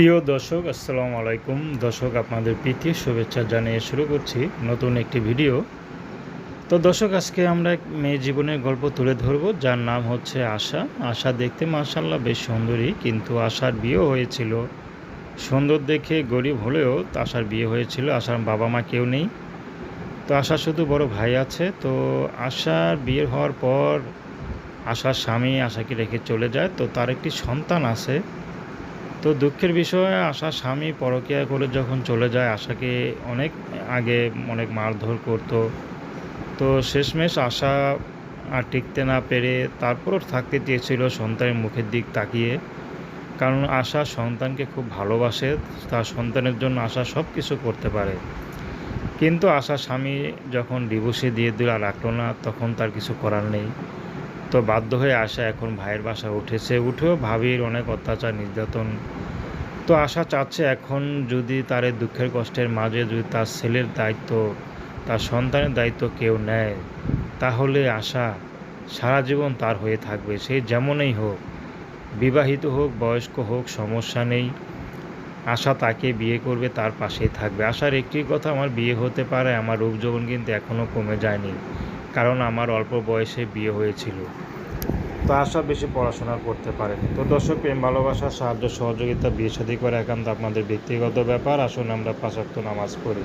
প্রিয় দর্শক, আসসালামু আলাইকুম। দর্শক, আপনাদের প্রীতি, শুভেচ্ছা জানিয়ে শুরু করছি নতুন একটি ভিডিও। তো দর্শক, আজকে আমরা এক মেয়ে জীবনের গল্প তুলে ধরব, যার নাম হচ্ছে আশা। আশা দেখতে মার্শাল্লাহ বেশ সুন্দরী, কিন্তু আশার বিয়েও হয়েছিল। সুন্দর দেখে গরিব হলেও আশার বিয়ে হয়েছিল, আশার বাবা মা কেউ নেই। তো আশা শুধু বড় ভাই আছে, তো আশার বিয়ে হওয়ার পর আশার স্বামী আশাকে রেখে চলে যায়। তো তার একটি সন্তান আছে তো দুঃখের বিষয়, আশা স্বামী পরকীয়া করে যখন চলে যায়, আশাকে অনেক আগে অনেক মারধর করতো। তো শেষমেশ আশা আর টিকতে না পেরে তারপরও থাকতে চেয়েছিল সন্তানের মুখের দিক তাকিয়ে। কারণ আশা সন্তানকে খুব ভালোবাসে, তার সন্তানের জন্য আশা সব কিছু করতে পারে। কিন্তু আশা স্বামী যখন ডিভোর্সে দিয়ে দিল আর রাখল না, তখন তার কিছু করার নেই। তো বাধ্য হয়ে আশা এখন ভাইয়ের বাসা উঠেছে। উঠেও ভাবির অনেক অত্যাচার, নির্যাতন। তো আশা চাচ্ছে এখন যদি তার দুঃখের কষ্টের মাঝে যদি তার ছেলের দায়িত্ব, তার সন্তানের দায়িত্ব কেউ নেয়, তাহলে আশা সারা জীবন তার হয়ে থাকবে। সে যেমনই হোক, বিবাহিত হোক, বয়স্ক হোক, সমস্যা নেই। আশা তাকে বিয়ে করবে, তার পাশেই থাকবে। আশার একটি কথা, আমার বিয়ে হতে পারে, আমার রূপ যৌবন কিন্তু এখনও কমে যায়নি। কারণ আমার অল্প বয়সে বিয়ে হয়েছিল। তো আশা বেশি পড়াশোনা করতে পারেনি। তো দর্শক, প্রেম, ভালোবাসা, সাহায্য, সহযোগিতা বিয়ে শাদী করা একান্ত আপনাদের ব্যক্তিগত ব্যাপার। আসুন আমরা পাশাক্ত নামাজ পড়ি।